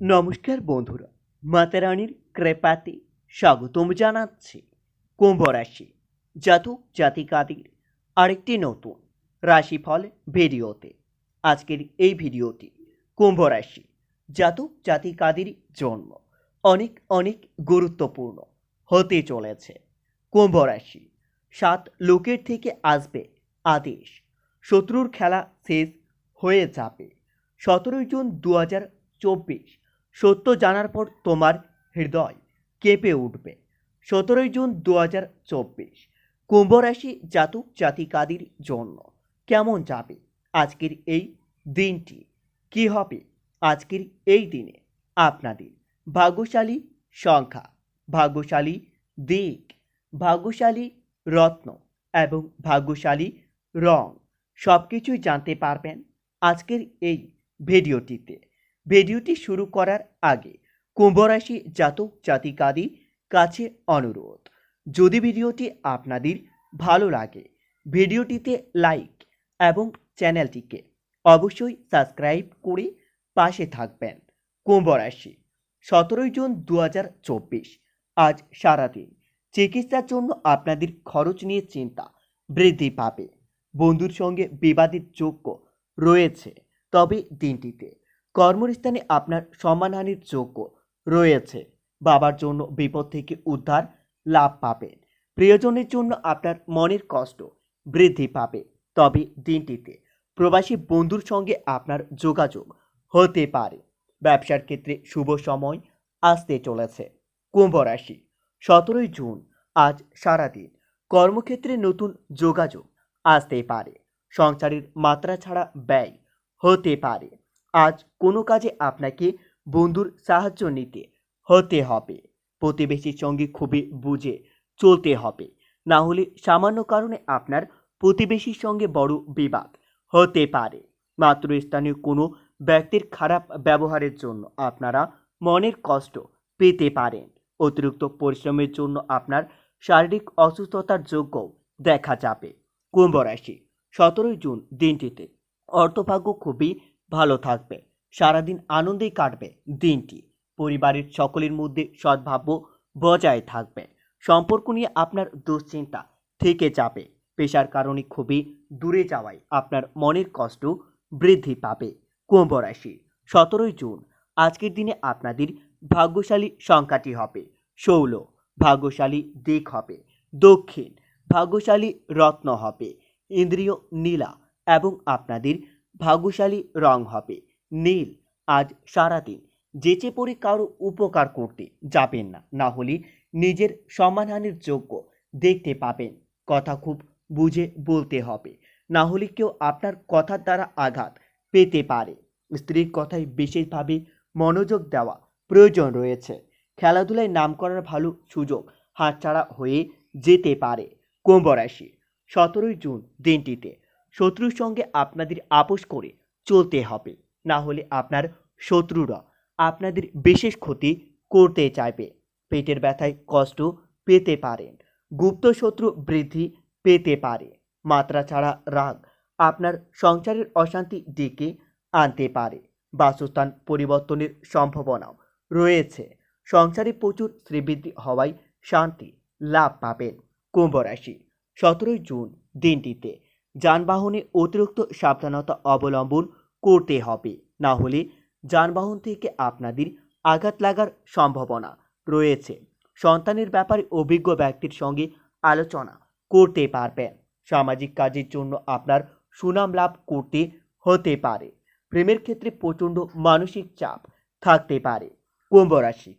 নমস্কার বন্ধুরা মাতারানির কৃপাতে স্বাগতম জানাচ্ছি কুম্ভ রাশি জাতক জাতিকাদের আরেকটি নতুন রাশিফল ভিডিওতে। আজকের এই ভিডিওটি কুম্ভ রাশি জাতক জাতিকাদের জন্য অনেক অনেক গুরুত্বপূর্ণ হতে চলেছে। কুম্ভ রাশি সাত লোকের থেকে আসবে আদেশ, শত্রুর খেলা শেষ হয়ে যাবে। সতেরোই জুন দু হাজার চব্বিশ সত্য জানার পর তোমার হৃদয় কেঁপে উঠবে। সতেরোই জুন দু হাজার চব্বিশ, কুম্ভ রাশি জাতক জাতিকাদের জন্য কেমন যাবে আজকের এই দিনটি? কি হবে আজকের এই দিনে? আপনাদের ভাগ্যশালী সংখ্যা, ভাগ্যশালী দিক, ভাগ্যশালী রত্ন এবং ভাগ্যশালী রং সব কিছুই জানতে পারবেন আজকের এই ভিডিওটিতে। ভিডিওটি শুরু করার আগে কুম্ভ রাশি জাতক জাতিকাদি কাছে অনুরোধ, যদি ভিডিওটি আপনাদের ভালো লাগে, ভিডিওটিতে লাইক এবং চ্যানেলটিকে অবশ্যই সাবস্ক্রাইব করে পাশে থাকবেন। কুম্ভ রাশি সতেরোই জুন দু হাজার চব্বিশ, আজ সারাদিন। চিকিৎসার জন্য আপনাদের খরচ নিয়ে চিন্তা বৃদ্ধি পাবে। বন্ধুর সঙ্গে বিবাদের যোগ্য রয়েছে। তবে দিনটিতে কর্মস্থানে আপনার সম্মানহানির যোগ্য রয়েছে। বাবার জন্য বিপদ থেকে উদ্ধার লাভ পাবেন প্রিয়জনের জন্য আপনার মনের কষ্ট বৃদ্ধি পাবে। তবে দিনটিতে প্রবাসী বন্ধুর সঙ্গে আপনার যোগাযোগ হতে পারে। ব্যবসার ক্ষেত্রে শুভ সময় আসতে চলেছে। কুম্ভ রাশি, সতেরোই জুন, আজ সারাদিন কর্মক্ষেত্রে নতুন যোগাযোগ আসতে পারে। সংসারের মাত্রা ছাড়া ব্যয় হতে পারে। আজ কোনো কাজে আপনাকে বন্ধুর সাহায্য নিতে হতে হবে। প্রতিবেশীর সঙ্গে খুবই বুঝে চলতে হবে। না হলে সামান্য কারণে আপনার প্রতিবেশীর সঙ্গে বড় বিবাদ হতে পারে। মাত্র স্থানীয় কোনো ব্যক্তির খারাপ ব্যবহারের জন্য আপনারা মনের কষ্ট পেতে পারেন। অতিরিক্ত পরিশ্রমের জন্য আপনার শারীরিক অসুস্থতার যোগ্য দেখা যাবে। কুম্ভ রাশি সতেরোই জুন দিনটিতে অর্থভাগ্য খুবই ভালো থাকবে। সারাদিন আনন্দেই কাটবে দিনটি। পরিবারের সকলের মধ্যে সদ্ভাব্য বজায় থাকবে। সম্পর্ক নিয়ে আপনার দুশ্চিন্তা থেকে যাবে। পেশার কারণে খুবই দূরে যাওয়ায় আপনার মনের কষ্ট বৃদ্ধি পাবে। কুম্ভ রাশি, সতেরোই জুন। আজকের দিনে আপনাদের ভাগ্যশালী সংখ্যাটি হবে ষোল। ভাগ্যশালী দিক হবে দক্ষিণ। ভাগ্যশালী রত্ন হবে। ইন্দ্রিয় নীলা এবং আপনাদের ভাগ্যশালী রং হবে। নীল, আজ সারাদিন। যেচে পড়ে কারও উপকার করতে যাবেন না। না হলে নিজের সম্মানহানির যোগ্য দেখতে পাবেন। কথা খুব বুঝে বলতে হবে। না হলে কেউ আপনার কথার দ্বারা আঘাত পেতে পারে। স্ত্রীর কথায় বিশেষভাবে মনোযোগ দেওয়া প্রয়োজন রয়েছে। খেলাধুলায় নাম করার ভালো সুযোগ হাতছাড়া হয়ে যেতে পারে। কুম্ভ রাশি, সতেরোই জুন দিনটিতে। শত্রুর সঙ্গে আপনাদের আপোষ করে চলতে হবে। না হলে আপনার শত্রুরা আপনাদের বিশেষ ক্ষতি করতে চাইবে। পেটের ব্যথায় কষ্ট পেতে পারেন। গুপ্ত শত্রু বৃদ্ধি পেতে পারে। মাত্রা ছাড়া রাগ আপনার সংসারের অশান্তি ডেকে আনতে পারে। বাসস্থান পরিবর্তনের সম্ভাবনাও রয়েছে। সংসারে প্রচুর শ্রীবৃদ্ধি হওয়ায় শান্তি লাভ পাবেন। কুম্ভ রাশি, সতেরোই জুন দিনটিতে। যানবাহনে অতিরিক্ত সাবধানতা অবলম্বন করতে হবে। না হলে যানবাহন থেকে আপনাদের আঘাত লাগার সম্ভাবনা রয়েছে। সন্তানের ব্যাপারে অভিজ্ঞ ব্যক্তির সঙ্গে আলোচনা করতে পারবেন। সামাজিক কাজের জন্য আপনার সুনাম লাভ করতে হতে পারে। প্রেমের ক্ষেত্রে প্রচণ্ড মানসিক চাপ থাকতে পারে। কুম্ভ রাশি,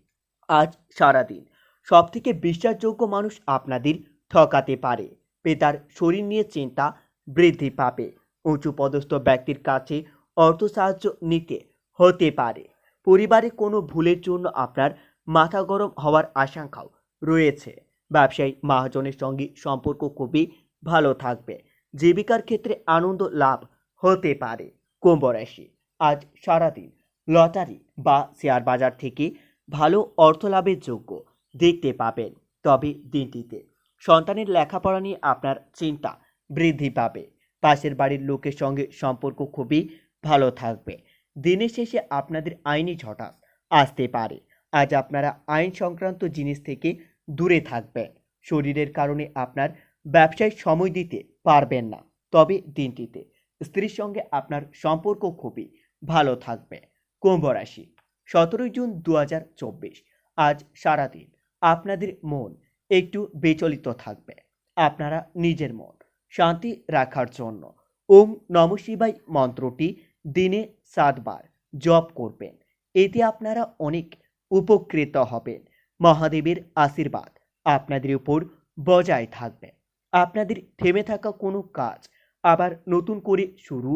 আজ সারাদিন সবথেকে বিশ্বাসযোগ্য মানুষ আপনাদের ঠকাতে পারে। পিতার শরীর নিয়ে চিন্তা বৃদ্ধি পাবে। উঁচু পদস্থ ব্যক্তির কাছে অর্থ সাহায্য নিতে হতে পারে। পরিবারে কোনো ভুলের জন্য আপনার মাথা গরম হওয়ার আশঙ্কাও রয়েছে। ব্যবসায়ী মহাজনের সঙ্গে সম্পর্ক খুবই ভালো থাকবে। জীবিকার ক্ষেত্রে আনন্দ লাভ হতে পারে। কুম্ভ রাশি, আজ সারাদিন লটারি বা শেয়ার বাজার থেকে ভালো অর্থ লাভের যোগ্য দেখতে পাবেন। তবে দিনটিতে সন্তানের লেখাপড়া নিয়ে আপনার চিন্তা বৃদ্ধি পাবে। পাশের বাড়ির লোকের সঙ্গে সম্পর্ক খুবই ভালো থাকবে। দিনের শেষে আপনাদের আইনি ঝটাস আসতে পারে। আজ আপনারা আইন সংক্রান্ত জিনিস থেকে দূরে থাকবেন। শরীরের কারণে আপনার ব্যবসায় সময় দিতে পারবেন না। তবে দিনটিতে স্ত্রীর সঙ্গে আপনার সম্পর্ক খুবই ভালো থাকবে। কুম্ভ রাশি, সতেরোই জুন দু হাজার চব্বিশ। আজ সারাদিন আপনাদের মন একটু বিচলিত থাকবে। আপনারা নিজের মন শান্তি রাখার জন্য। ওম নম শিবাই মন্ত্রটি দিনে সাতবার জপ করবেন। এতে আপনারা অনেক উপকৃত হবেন। মহাদেবের আশীর্বাদ আপনাদের উপর বজায় থাকবে। আপনাদের থেমে থাকা কোনো কাজ আবার নতুন করে শুরু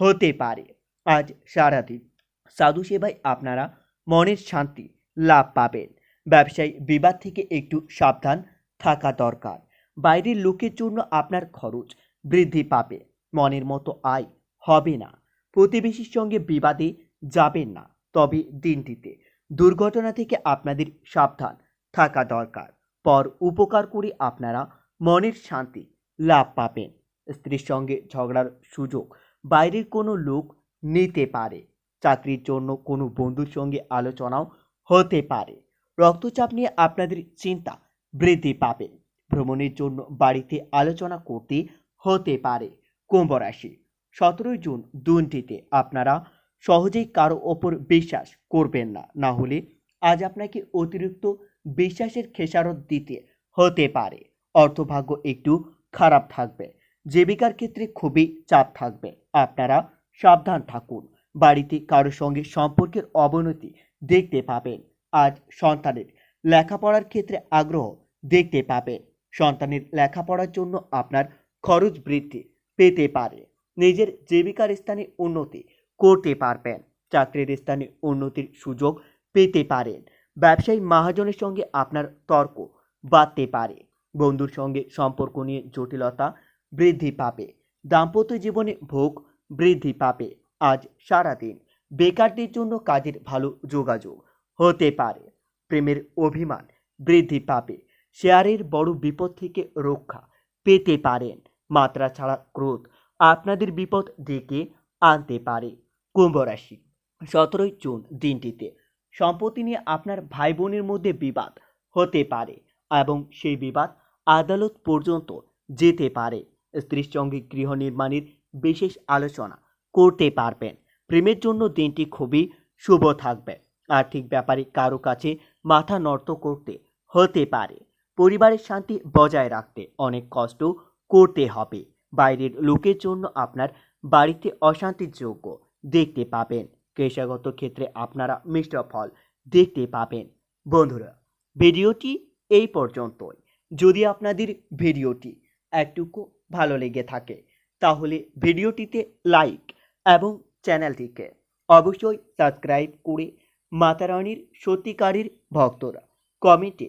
হতে পারে। আজ সারাদিন সাধু সেবায় আপনারা মনের শান্তি লাভ পাবেন। ব্যবসায়ী বিবাদ থেকে একটু সাবধান থাকা দরকার। বাইরের লোকের জন্য আপনার খরচ বৃদ্ধি পাবে। মনের মতো আয় হবে না। প্রতিবেশীর সঙ্গে বিবাদে যাবেন না। তবে দিনটিতে দুর্ঘটনা থেকে আপনাদের সাবধান থাকা দরকার। পর উপকার করে আপনারা মনের শান্তি লাভ পাবেন। স্ত্রীর সঙ্গে ঝগড়ার সুযোগ বাইরের কোনো লোক নিতে পারে। চাকরির জন্য কোনো বন্ধুর সঙ্গে আলোচনাও হতে পারে। রক্তচাপ নিয়ে আপনাদের চিন্তা বৃদ্ধি পাবে। ভ্রমণের জন্য বাড়িতে আলোচনা করতে হতে পারে। কুম্ভ রাশি, সতেরোই জুন দিনটিতে আপনারা সহজেই কারও ওপর বিশ্বাস করবেন না। না হলে আজ আপনাকে অতিরিক্ত বিশ্বাসের খেসারত দিতে হতে পারে। অর্থভাগ্য একটু খারাপ থাকবে। জীবিকার ক্ষেত্রে খুবই চাপ থাকবে। আপনারা সাবধান থাকুন। বাড়িতে কারোর সঙ্গে সম্পর্কের অবনতি দেখতে পাবেন। আজ সন্তানের লেখাপড়ার ক্ষেত্রে আগ্রহ দেখতে পাবেন। সন্তানের লেখাপড়ার জন্য আপনার খরচ বৃদ্ধি পেতে পারে। নিজের জীবিকার স্থানে উন্নতি করতে পারবেন। চাকরির স্থানে উন্নতির সুযোগ পেতে পারেন। ব্যবসায়ী মহাজনের সঙ্গে আপনার তর্ক বাড়তে পারে। বন্ধুর সঙ্গে সম্পর্ক নিয়ে জটিলতা বৃদ্ধি পাবে। দাম্পত্য জীবনে ভোগ বৃদ্ধি পাবে। আজ সারাদিন বেকারদের জন্য কাজের ভালো যোগাযোগ হতে পারে। প্রেমের অভিমান বৃদ্ধি পাবে। শেয়ারের বড় বিপদ থেকে রক্ষা পেতে পারেন। মাত্রা ছাড়া ক্রোধ আপনাদের বিপদ ডেকে আনতে পারে। কুম্ভ রাশি, সতেরোই জুন দিনটিতে সম্পত্তি নিয়ে আপনার ভাই বোনের মধ্যে বিবাদ হতে পারে এবং সেই বিবাদ আদালত পর্যন্ত যেতে পারে। স্ত্রীর সঙ্গে গৃহ নির্মাণের বিশেষ আলোচনা করতে পারবেন। প্রেমের জন্য দিনটি খুবই শুভ থাকবে। আর্থিক ব্যাপারে কারও কাছে মাথা নত করতে হতে পারে। পরিবারের শান্তি বজায় রাখতে অনেক কষ্ট করতে হবে। বাইরের লোকের জন্য আপনার বাড়িতে অশান্তির যোগ্য দেখতে পাবেন। পেশাগত ক্ষেত্রে আপনারা মিশ্র ফল দেখতে পাবেন। বন্ধুরা, ভিডিওটি এই পর্যন্তই। যদি আপনাদের ভিডিওটি একটুকু ভালো লেগে থাকে, তাহলে ভিডিওটিতে লাইক এবং চ্যানেলটিকে অবশ্যই সাবস্ক্রাইব করে মাতারানির সত্যিকারের ভক্তরা কমেন্টে